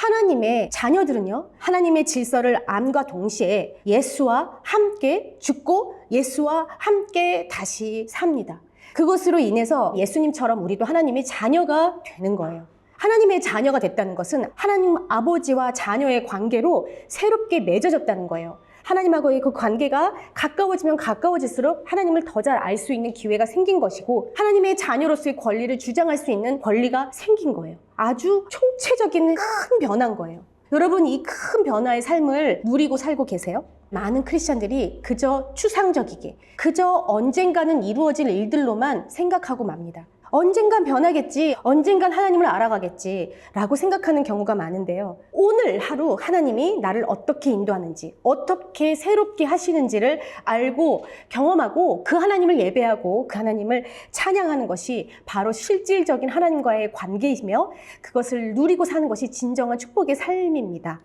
하나님의 자녀들은요, 하나님의 질서를 암과 동시에 예수와 함께 죽고 예수와 함께 다시 삽니다. 그것으로 인해서 예수님처럼 우리도 하나님의 자녀가 되는 거예요. 하나님의 자녀가 됐다는 것은 하나님 아버지와 자녀의 관계로 새롭게 맺어졌다는 거예요. 하나님하고의 그 관계가 가까워지면 가까워질수록 하나님을 더 잘 알 수 있는 기회가 생긴 것이고 하나님의 자녀로서의 권리를 주장할 수 있는 권리가 생긴 거예요. 아주 총체적인 큰 변화인 거예요. 여러분 이 큰 변화의 삶을 누리고 살고 계세요? 많은 크리스천들이 그저 추상적이게 그저 언젠가는 이루어질 일들로만 생각하고 맙니다. 언젠간 변하겠지, 언젠간 하나님을 알아가겠지, 라고 생각하는 경우가 많은데요. 오늘 하루 하나님이 나를 어떻게 인도하는지, 어떻게 새롭게 하시는지를 알고 경험하고 그 하나님을 예배하고 그 하나님을 찬양하는 것이 바로 실질적인 하나님과의 관계이며 그것을 누리고 사는 것이 진정한 축복의 삶입니다.